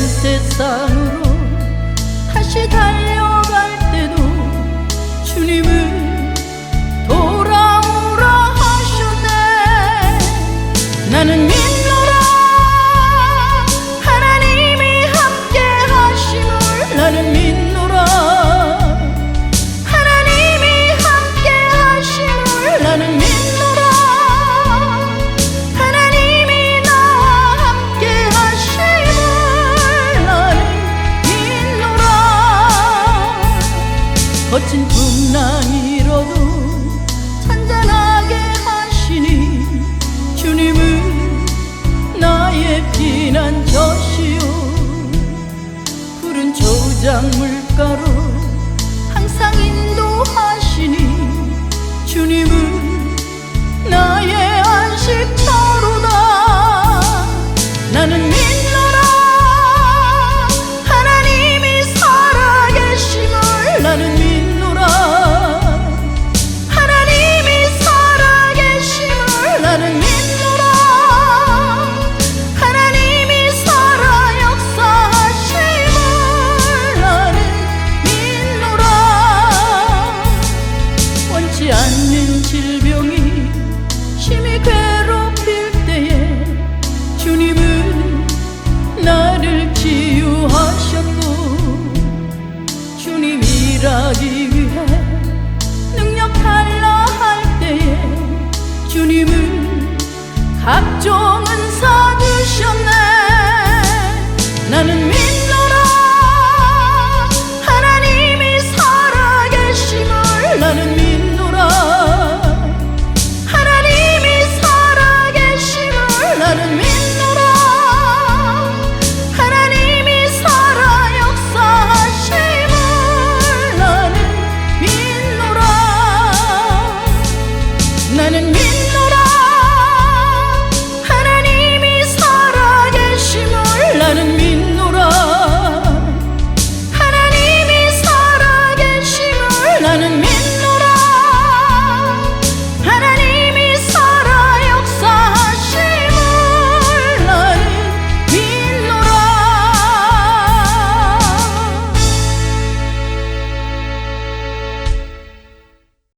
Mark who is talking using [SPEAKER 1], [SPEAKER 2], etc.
[SPEAKER 1] 된 세상으로 다시 달려갈 때도 주님을 hoje minute